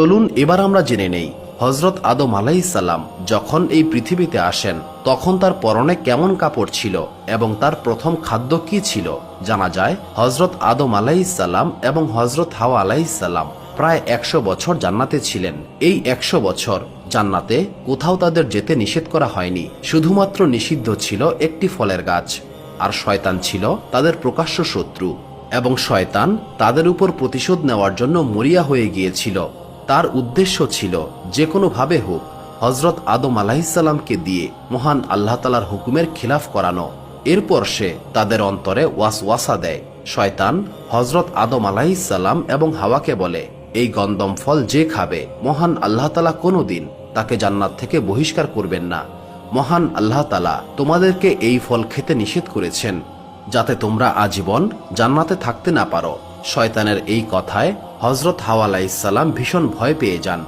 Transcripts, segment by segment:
চলুন, এবার আমরা জেনে নেই। হজরত আদম আলাইসাল্লাম যখন এই পৃথিবীতে আসেন, তখন তার পরনে কেমন কাপড় ছিল এবং তার প্রথম খাদ্য কি ছিল? জানা যায় হজরত আদম আলাইসাল্লাম এবং হজরত হাওয়া আলাইসাল্লাম প্রায় একশো বছর জান্নাতে ছিলেন। এই একশো বছর জান্নাতে কোথাও তাদের যেতে নিষেধ করা হয়নি। শুধুমাত্র নিষিদ্ধ ছিল একটি ফলের গাছ। আর শয়তান ছিল তাদের প্রকাশ্য শত্রু। এবং শয়তান তাদের উপর প্রতিশোধ নেওয়ার জন্য মরিয়া হয়ে গিয়েছিল। তার উদ্দেশ্য ছিল যে কোনোভাবে হোক হজরত আদম আলাহিসাল্লামকে দিয়ে মহান আল্লাহ তালার হুকুমের খিলাফ করানো। এরপর সে তাদের অন্তরে ওয়াস ওয়াসা দেয়। শয়তান হজরত আদম আলাহিসাল্লাম এবং হাওয়াকে বলে, এই গন্দম ফল যে খাবে, মহান আল্লাহ তালা কোনো দিন তাকে জান্নাত থেকে বহিষ্কার করবেন না। মহান আল্লাহ তালা তোমাদেরকে এই ফল খেতে নিষেধ করেছেন, যাতে তোমরা আজীবন জান্নাতে থাকতে না পারো। শয়তানের এই কথায় হজরত হাওয়া আলাইসাল্লাম ভীষণ ভয় পেয়ে যান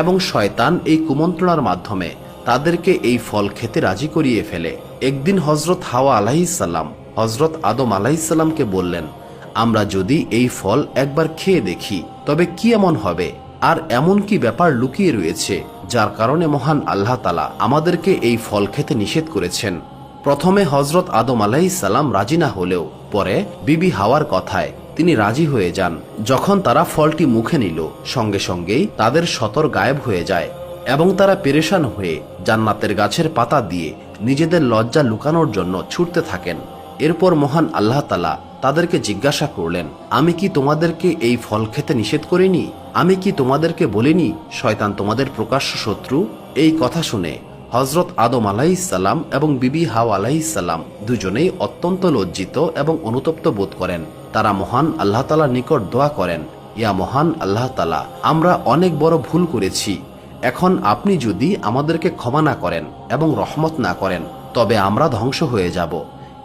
এবং শয়তান এই কুমন্ত্রণার মাধ্যমে তাদেরকে এই ফল খেতে রাজি করিয়ে ফেলে। একদিন হজরত হাওয়া আলাইসাল্লাম হজরত আদম আলাইসাল্লামকে বললেন, আমরা যদি এই ফল একবার খেয়ে দেখি, তবে কি এমন হবে? আর এমন কি ব্যাপার লুকিয়ে রয়েছে, যার কারণে মহান আল্লাহ তালা আমাদেরকে এই ফল খেতে নিষেধ করেছেন? প্রথমে হজরত আদম আলাইসাল্লাম রাজি না হলেও পরে বিবি হাওয়ার কথায় তিনি রাজি হয়ে যান। যখন তারা ফলটি মুখে নিল, সঙ্গে সঙ্গেই তাদের সতর গায়েব হয়ে যায় এবং তারা পেরেশান হয়ে জান্নাতের গাছের পাতা দিয়ে নিজেদের লজ্জা লুকানোর জন্য ছুটতে থাকেন। এরপর মহান আল্লাহ তালা তাদেরকে জিজ্ঞাসা করলেন, আমি কি তোমাদেরকে এই ফল খেতে নিষেধ করিনি? আমি কি তোমাদেরকে বলিনি, শয়তান তোমাদের প্রকাশ্য শত্রু? এই কথা শুনে হজরত আদম আলাইসাল্লাম এবং বিবি হাও আলাইসাল্লাম দুজনেই অত্যন্ত লজ্জিত এবং অনুতপ্ত বোধ করেন। তারা মহান আল্লাহ তালার নিকট দোয়া করেন, ইয়া মহান আল্লাহ তালা, আমরা অনেক বড় ভুল করেছি। এখন আপনি যদি আমাদেরকে ক্ষমা না করেন এবং রহমত না করেন, তবে আমরা ধ্বংস হয়ে যাব।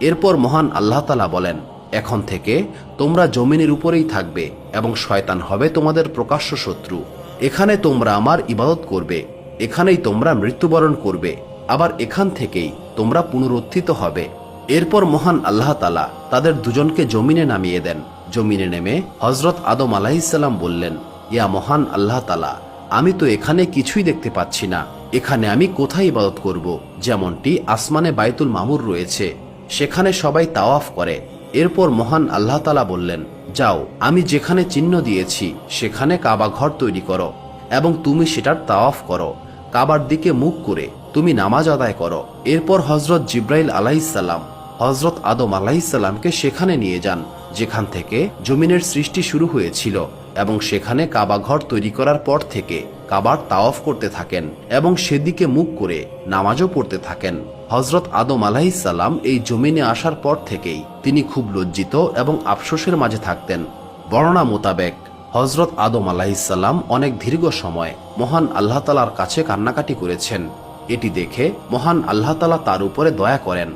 এরপর মহান আল্লাহ তালা বলেন, এখন থেকে তোমরা জমিনের উপরেই থাকবে এবং শয়তান হবে তোমাদের প্রকাশ্য শত্রু। এখানে তোমরা আমার ইবাদত করবে, এখানেই তোমরা মৃত্যুবরণ করবে, আবার এখান থেকেই তোমরা পুনরুত্থিত হবে। এরপর মহান আল্লাহ তালা তাদের দুজনকে জমিনে নামিয়ে দেন। জমিনে নেমে হজরত আদম আলাহিসাল্লাম বললেন, ইয়া মহান আল্লাহ তালা, আমি তো এখানে কিছুই দেখতে পাচ্ছি না। এখানে আমি কোথায় ইবাদত করব? যেমনটি আসমানে বাইতুল মামুর রয়েছে, সেখানে সবাই তাওয়াফ করে। এরপর মহান আল্লাহ তালা বললেন, যাও, আমি যেখানে চিহ্ন দিয়েছি, সেখানে কাবা ঘর তৈরি করো এবং তুমি সেটার তাওয়াফ করো। কাবার দিকে মুখ করে তুমি নামাজ আদায় করো। এরপর হজরত জিব্রাইল আলাইসাল্লাম হজরত আদম আলাইসাল্লামকে সেখানে নিয়ে যান, যেখান থেকে জমিনের সৃষ্টি শুরু হয়েছিল এবং সেখানে কাবা ঘর তৈরি করার পর থেকে কাবার তাওয়াফ করতে থাকেন এবং সেদিকে মুখ করে নামাজও পড়তে থাকেন। হজরত আদম আলাইসাল্লাম এই জমিনে আসার পর থেকেই তিনি খুব লজ্জিত এবং আফসোসের মাঝে থাকতেন। বর্ণনা মোতাবেক হজরত আদম আলাহিসাল্লাম অনেক দীর্ঘ সময় মহান আল্লাহ তালার কাছে কান্নাকাটি করেছেন। এটি দেখে মহান আল্লাহ তালা তার উপরে দয়া করেন।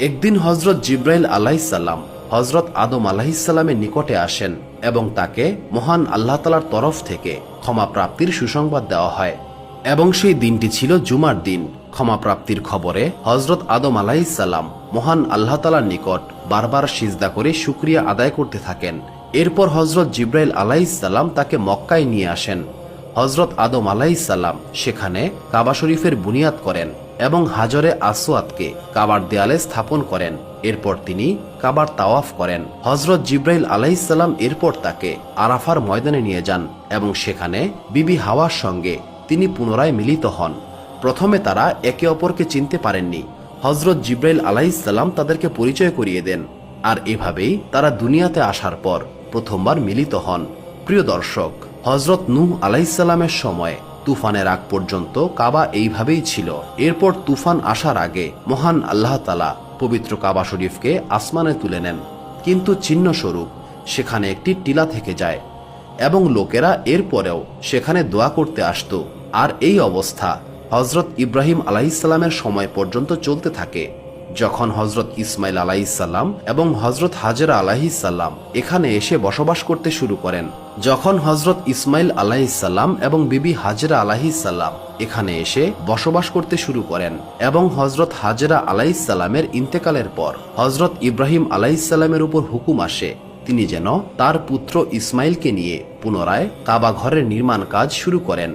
একদিন হজরত জিব্রাইল আলাহিসাল্লাম হজরত আদম আলাহিসাল্লামের নিকটে আসেন এবং তাকে মহান আল্লাহ তালার তরফ থেকে ক্ষমা প্রাপ্তির সুসংবাদ দেওয়া হয়। এবং সেই দিনটি ছিল জুমার দিন। ক্ষমা প্রাপ্তির খবরে হজরত আদম আলাহিসাল্লাম মহান আল্লাহ তালার নিকট বারবার সিজদা করে শুক্রিয়া আদায় করতে থাকেন। এরপর হজরত জিব্রাইল আলাইসাল্লাম তাকে মক্কায় নিয়ে আসেন। হজরত আদম আলাইসাল্লাম সেখানে কাবা শরীফের বুনিয়াদ করেন এবং হাজরে আসোয়াদকে কাবার দেয়ালে স্থাপন করেন। এরপর তিনি কাবার তাওয়াফ করেন। হজরত জিব্রাইল আলাইসাল্লাম এরপর তাকে আরাফার ময়দানে নিয়ে যান এবং সেখানে বিবি হাওয়ার সঙ্গে তিনি পুনরায় মিলিত হন। প্রথমে তারা একে অপরকে চিনতে পারেননি। হজরত জিব্রাইল আলাইসাল্লাম তাদেরকে পরিচয় করিয়ে দেন আর এভাবেই তারা দুনিয়াতে আসার পর প্রথমবার মিলিত হন। প্রিয় দর্শক হজরত নূহ আলাইসাল্লামের সময় তুফানের আগ পর্যন্ত কাবা এইভাবেই ছিল। এরপর তুফান আসার আগে মহান আল্লাহ তালা পবিত্র কাবা শরীফকে আসমানে তুলে নেন। কিন্তু চিহ্নস্বরূপ সেখানে একটি টিলা থেকে যায় এবং লোকেরা এরপরেও সেখানে দোয়া করতে আসত। আর এই অবস্থা হজরত ইব্রাহিম আলাইসাল্লামের সময় পর্যন্ত চলতে থাকে। যখন হজরত ইসমাইল আলাইসাল্লাম এবং হজরত হাজরা আলাহিসাল্লাম এখানে এসে বসবাস করতে শুরু করেন, যখন হজরত ইসমাইল আলাহিসাল্লাম এবং বিবি হাজরা আলাহিসাল্লাম এখানে এসে বসবাস করতে শুরু করেন এবং হজরত হাজরা আলাইসাল্লামের ইন্তেকালের পর হজরত ইব্রাহিম আলাইসাল্লামের উপর হুকুম আসে, তিনি যেন তার পুত্র ইসমাইলকে নিয়ে পুনরায় কাবা ঘরের নির্মাণ কাজ শুরু করেন।